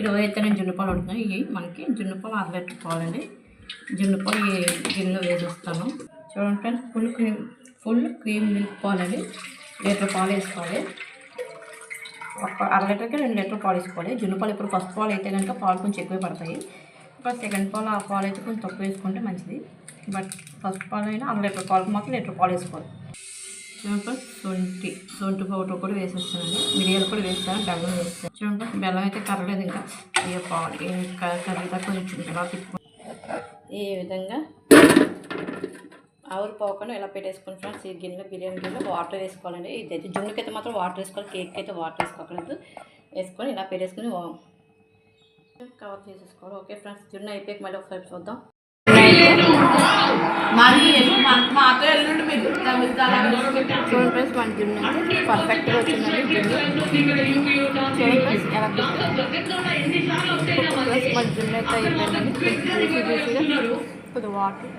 ఇరవై అయితే నేను జున్నుపాలు ఉడుతున్నాయి ఇవి మనకి జున్నుపాలు అర లీటర్ పాలండి జున్నుపాలు ఈ గిన్నెలో వేసేస్తాను. చూడండి friends full cream full cream milk పాలండి litre పాలు వేసుకోవాలి. ఒక అర లీటర్కి రెండు లీటర్ పాలు వేసుకోవాలి. జున్నుపాలు ఇప్పుడు ఫస్ట్ పాలు అయితే కనుక పాలు కొంచెం ఎక్కువ పడతాయి. ఇప్పుడు సెకండ్ పాలు ఆ పాలు అయితే కొంచెం తక్కువ వేసుకుంటే మంచిది. బట్ ఫస్ట్ పాలు అయినా అర లీటర్ పాలకు మాత్రం లీటర్ పాలు వేసుకోవాలి. చూడండి సొంటి శొంఠి పౌడర్ కూడా వేసేస్తానండి మిరియాలు కూడా వేస్తాను బెల్లం వేస్తాను. చూడండి బెల్లం అయితే కరలేదు ఇంకా. ఏ పాలు ఇంకా కర్రీదా కొంచెం ఇలా తిప్పు ఈ విధంగా ఆవిరి పోకుండా ఇలా పెట్టేసుకుని ఫ్రెండ్స్ ఈ గిన్నెలో బిర్యానీ గిన్నెలో వాటర్ వేసుకోవాలండి. ఇది అయితే జున్నుకి అయితే మాత్రం వాటర్ వేసుకోవాలి కేక్ అయితే వాటర్ వేసుకోకూడదు వేసుకొని ఇలా పెట్టేసుకొని కవర్ చేసేసుకోవాలి ఓకే ఫ్రెండ్స్ జున్ను అయిపోయాక మళ్ళీ ఒకసారి చూద్దాం. ఎల్లుండి ప్లస్ వన్ చూడండి జున్ను అయితే పర్ఫెక్ట్గా వచ్చిందండి జున్ను ప్లస్ ఫ్రెండ్స్ ఎలా జున్ను అయితే అయిపోయిందండి జ్యూసీ జ్యూసీగా కొద్దిగా వాటర్